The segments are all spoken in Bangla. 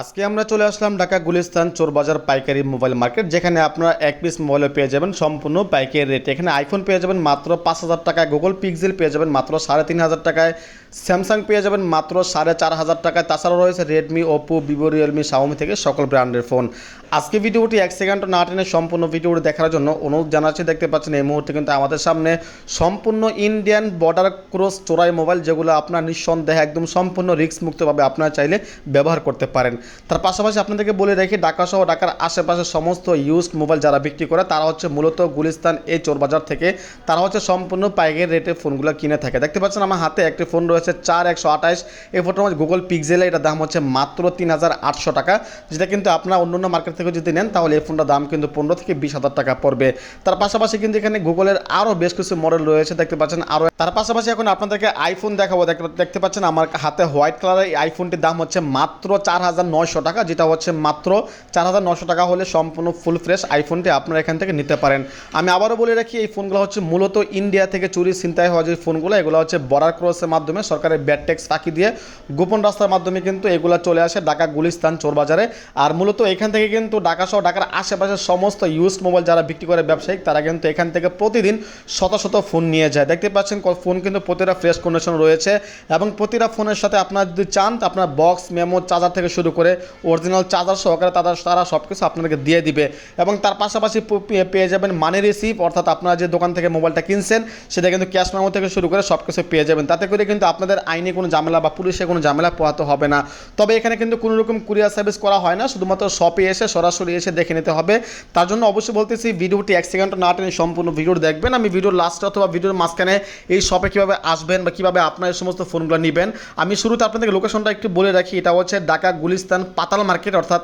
আজকে আমরা চলে আসলাম ঢাকা গুলিস্তান চোরবাজার পাইকারি মোবাইল মার্কেট, যেখানে আপনারা এক পিস মোবাইলে পেয়ে যাবেন, সম্পূর্ণ পাইকারি রেট। এখানে আইফোন পেয়ে যাবেন মাত্র পাঁচ হাজার টাকায় গুগল পিক্সেল পেয়ে যাবেন মাত্র সাড়ে তিন হাজার টাকায় স্যামসাং পেয়ে যাবেন মাত্র সাড়ে চার হাজার টাকায়। তাছাড়াও রয়েছে Redmi Oppo Vivo Realme Xiaomi থেকে সকল ব্র্যান্ডের ফোন। আজকে ভিডিওটি এক সেকেন্ড না টেনে সম্পূর্ণ ভিডিওটি দেখার জন্য অনুরোধ জানাচ্ছি, দেখতে পাচ্ছেন এই মুহূর্তে কিন্তু আমাদের সামনে সম্পূর্ণ ইন্ডিয়ান বর্ডার ক্রস চোরাই মোবাইল, যেগুলো আপনার নিঃসন্দেহে একদম সম্পূর্ণ রিস্ক মুক্তভাবে আপনারা চাইলে ব্যবহার করতে পারেন। তার পাশাপাশি আপনাদেরকে বলে রাখি ঢাকা সহ ঢাকার আশেপাশে সমস্ত ইউজড মোবাইল যারা বিক্রি করে, তারা হচ্ছে মূলত গুলিস্তান এই চোরবাজার থেকে, তারা হচ্ছে সম্পূর্ণ পাইকারি রেটে ফোনগুলো কিনে থাকে। দেখতে পাচ্ছেন আমার হাতে একটি ফোন রয়েছে চার একশো আঠাশ, এই ফোনটার মধ্যে গুগল পিক্সেলে এটার দাম হচ্ছে মাত্র তিন হাজার আটশো টাকা, যেটা কিন্তু আপনার অন্য অন্য মার্কেট থেকে যদি নেন, তাহলে এই ফোনটার দাম কিন্তু পনেরো থেকে বিশ হাজার টাকা পড়বে। তার পাশাপাশি কিন্তু এখানে গুগলের আরও বেশ কিছু মডেল রয়েছে, দেখতে পাচ্ছেন আরও তার পাশাপাশি এখন আপনাদেরকে আইফোন দেখাবো, দেখতে পাচ্ছেন আমার হাতে হোয়াইট কালারের এই আইফোনটির দাম হচ্ছে মাত্র চার হাজার নয়শো টাকা, যেটা হচ্ছে মাত্র চার হাজার নশো টাকা হলে সম্পূর্ণ ফুল ফ্রেশ আইফোনটি আপনারা এখান থেকে নিতে পারেন। আমি আবারও বলে রাখি, এই ফোনগুলো হচ্ছে মূলত ইন্ডিয়া থেকে চুরি, ছিনতাই হওয়া যে ফোনগুলো এগুলো হচ্ছে বর্ডার ক্রসের মাধ্যমে সরকারের ব্যাট ট্যাক্স ফাঁকি দিয়ে গোপন রাস্তার মাধ্যমে কিন্তু এগুলো চলে আসে ঢাকা, গুলিস্তান, চোরবাজারে। আর মূলত এখান থেকে কিন্তু ঢাকা সহ ঢাকার আশেপাশের সমস্ত ইউজড মোবাইল যারা বিক্রি করে ব্যবসায়িক, তারা কিন্তু এখান থেকে প্রতিদিন শত শত ফোন নিয়ে যায়। দেখতে পাচ্ছেন ফোন কিন্তু প্রতিটা ফ্রেশ কন্ডিশন রয়েছে এবং প্রতিটা ফোনের সাথে আপনার যদি চান, আপনার বক্স মেমো চার্জার থেকে শুরু করে অরিজিনাল চার্জার সহকারে তারা তারা সব কিছু আপনাদেরকে দিয়ে দিবে। এবং তার পাশাপাশি পেয়ে- যাবেন মানি রিসিভ অর্থাৎ আপনারা যে দোকান থেকে মোবাইলটা কিনছেন, সেটা কিন্তু ক্যাশ মেমো থেকে শুরু করে সব কিছু পেয়ে যাবেন। তাতে করে কিন্তু আপনাদের আইনি কোনো ঝামেলা বা পুলিশে কোনো ঝামেলা পোহাতে হবে না। তবে এখানে কিন্তু কোনো রকম কুরিয়ার সার্ভিস করা হয় না, শুধুমাত্র শপে এসে সরাসরি এসে দেখে নিতে হবে। তার জন্য অবশ্যই বলতেছি, ভিডিওটি এক সেকেন্ড না টেনে সম্পূর্ণ ভিডিও দেখবেন। আমি ভিডিওর লাস্টে অথবা ভিডিওর মাঝখানে এই শপে কীভাবে আসবেন বা কীভাবে আপনার এই সমস্ত ফোনগুলো নেবেন, আমি শুরুতে আপনাদেরকে লোকেশনটা একটু বলে রাখি। এটা হচ্ছে ঢাকা গুলিস্তান পাতাল মার্কেট, অর্থাৎ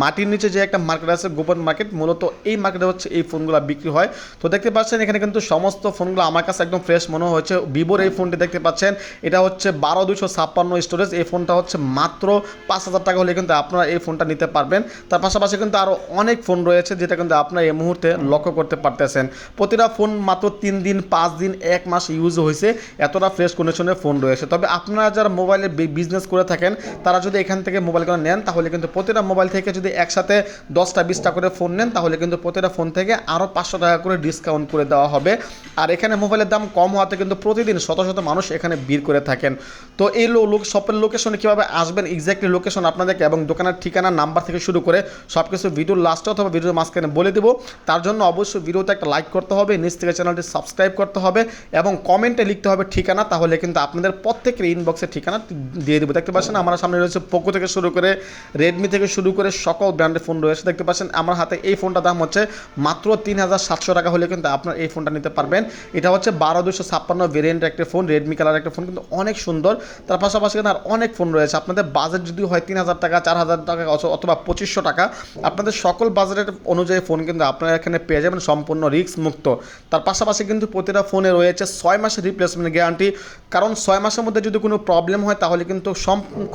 মাটির নিচে যে একটা মার্কেট আছে, গোপন মার্কেট, মূলত এই মার্কেটে হচ্ছে এই ফোনগুলো বিক্রি হয়। তো দেখতে পাচ্ছেন, এখানে কিন্তু সমস্ত ফোনগুলো আমার কাছে একদম ফ্রেশ মনে হয়েছে। ভিভোর এই ফোনটি দেখতে পাচ্ছেন, এটা হচ্ছে বারো দুশো ছাপ্পান্ন স্টোরেজ এই ফোনটা হচ্ছে মাত্র পাঁচ হাজার টাকা হলে কিন্তু আপনারা এই ফোনটা নিতে পারবেন। তার পাশাপাশি কিন্তু আরও অনেক ফোন রয়েছে, যেটা কিন্তু আপনারা এই মুহূর্তে লক্ষ্য করতে পারতেছেন। প্রতিটা ফোন মাত্র তিন দিন, পাঁচ দিন, এক মাস ইউজ হয়েছে, এতটা ফ্রেশ কন্ডিশনের ফোন রয়েছে। তবে আপনারা যারা মোবাইলে বিজনেস করে থাকেন, তারা যদি এখান থেকে মোবাইলগুলো নেন, তাহলে কিন্তু প্রতিটা মোবাইল থেকে যদি একসাথে দশটা, বিশটা করে ফোন নেন, তাহলে কিন্তু প্রতিটা ফোন থেকে আরও পাঁচশো টাকা করে ডিসকাউন্ট করে দেওয়া হবে। আর এখানে মোবাইলের দাম কম হওয়াতে কিন্তু প্রতিদিন শত শত মানুষ এখানে ভিড় করে থাকেন। তো এই লোক, শপের লোকেশনে কীভাবে আসবেন এক্স্যাক্টলি লোকেশন আপনাদেরকে এবং দোকানের ঠিকানা নাম্বার থেকে শুরু করে সব কিছু ভিডিওর লাস্টে অথবা ভিডিওর মাঝখানে বলে দেবো। তার জন্য অবশ্যই ভিডিওতে একটা লাইক করতে হবে, নিচ থেকে চ্যানেলটি সাবস্ক্রাইব করতে হবে এবং কমেন্টে লিখতে হবে ঠিকানা, তাহলে কিন্তু আপনাদের প্রত্যেকের ইনবক্সের ঠিকানা দিয়ে দেবো। দেখতে পাচ্ছেন, আমার সামনে রয়েছে পোকো থেকে শুরু করে রেডমি থেকে শুরু করে সকল ব্র্যান্ডের ফোন রয়েছে। দেখতে পাচ্ছেন, আমার হাতে এই ফোনটার দাম হচ্ছে মাত্র তিন হাজার সাতশো টাকা হলে কিন্তু আপনার এই ফোনটা নিতে পারবেন। এটা হচ্ছে বারো দুশো ছাপ্পান্ন ভেরিয়েন্টের একটা ফোন রেডমি কালার একটা ফোন কিন্তু অনেক সুন্দর। তার পাশাপাশি কিন্তু আর অনেক ফোন রয়েছে। আপনাদের বাজেট যদি হয় তিন হাজার টাকা, চার হাজার টাকা অথ- অথবা পঁচিশশো টাকা, আপনাদের সকল বাজেটের অনুযায়ী ফোন কিন্তু আপনারা এখানে পেয়ে যাবেন সম্পূর্ণ রিস্ক মুক্ত। তার পাশাপাশি কিন্তু প্রতিটা ফোনে রয়েছে ছয় মাসের রিপ্লেসমেন্ট গ্যারান্টি কারণ ছয় মাসের মধ্যে যদি কোনো প্রবলেম হয়, তাহলে কিন্তু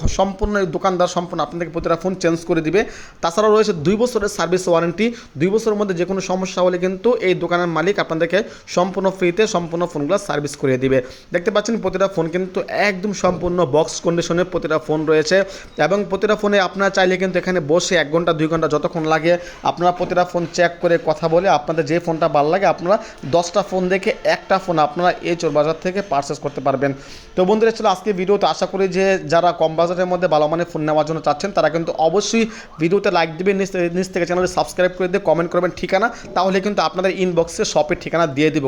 সম্পূর্ণ দোকানদার, সম্পূর্ণ আপনাদেরকে প্রতিটা ফোন চেঞ্জ করে দিবে। তাছাড়াও রয়েছে দুই বছরের সার্ভিস ওয়ারেন্টি দুই বছরের মধ্যে যে কোনো সমস্যা হলে কিন্তু এই দোকানের মালিক আপনাদেরকে সম্পূর্ণ ফ্রিতে সম্পূর্ণ ফোনগুলো সার্ভিস করে দিবে। দেখতে পাচ্ছেন প্রতিটা ফোন কিন্তু একদম সম্পূর্ণ বক্স কন্ডিশনের প্রতিটা ফোন রয়েছে। এবং প্রতিটা ফোনে আপনারা চাইলে কিন্তু এখানে বসে এক ঘণ্টা, দুই ঘণ্টা যতক্ষণ লাগে আপনারা প্রতিটা ফোন চেক করে কথা বলে আপনাদের যে ফোনটা ভালো লাগে আপনারা দশটা ফোন দেখে একটা ফোন আপনারা এই চোর বাজার থেকে পারচেস করতে পারবেন। তো বন্ধুরা ছিল আজকে ভিডিওতে আশা করি যে যারা কম বাজারের মধ্যে ভালো মানের ফোন নেওয়ার জন্য চাচ্ছেন তারা কিন্তু অবশ্যই ভিডিওতে লাইক দেবেন নিচ থেকে- চ্যানেলে সাবস্ক্রাইব করে দিয়ে কমেন্ট করবেন ঠিকানা, তাহলে কিন্তু আপনাদের ইনবক্সে শপের ঠিকানা দিয়ে দিব।